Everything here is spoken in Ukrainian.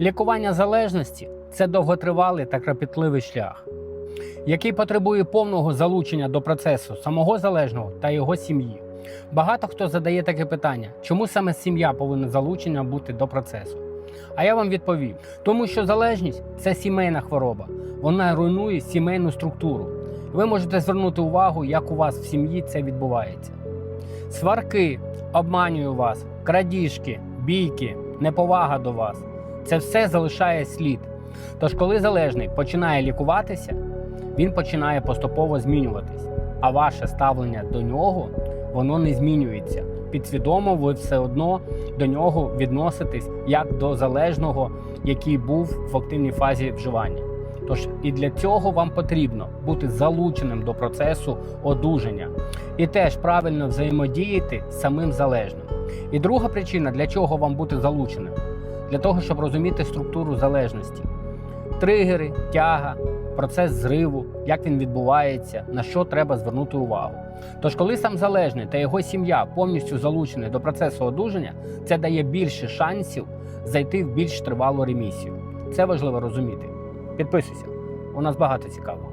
Лікування залежності це довготривалий та кропітливий шлях, який потребує повного залучення до процесу самого залежного та його сім'ї. Багато хто задає таке питання, чому саме сім'я повинна залучення бути до процесу? А я вам відповім: тому що залежність це сімейна хвороба, вона руйнує сімейну структуру. Ви можете звернути увагу, як у вас в сім'ї це відбувається. Сварки обманюю вас, крадіжки, бійки, неповага до вас це все залишає слід. Тож, коли залежний починає лікуватися, він починає поступово змінюватись, а ваше ставлення до нього воно не змінюється. Підсвідомо ви все одно до нього відноситесь як до залежного, який був в активній фазі вживання. Тож і для цього вам потрібно бути залученим до процесу одужання і теж правильно взаємодіяти з самим залежним. І друга причина, для чого вам бути залученим, для того, щоб розуміти структуру залежності, тригери, тяга, процес зриву, як він відбувається, на що треба звернути увагу. Тож, коли сам залежний та його сім'я повністю залучені до процесу одужання, це дає більше шансів зайти в більш тривалу ремісію. Це важливо розуміти. Підписуйся, у нас багато цікавого.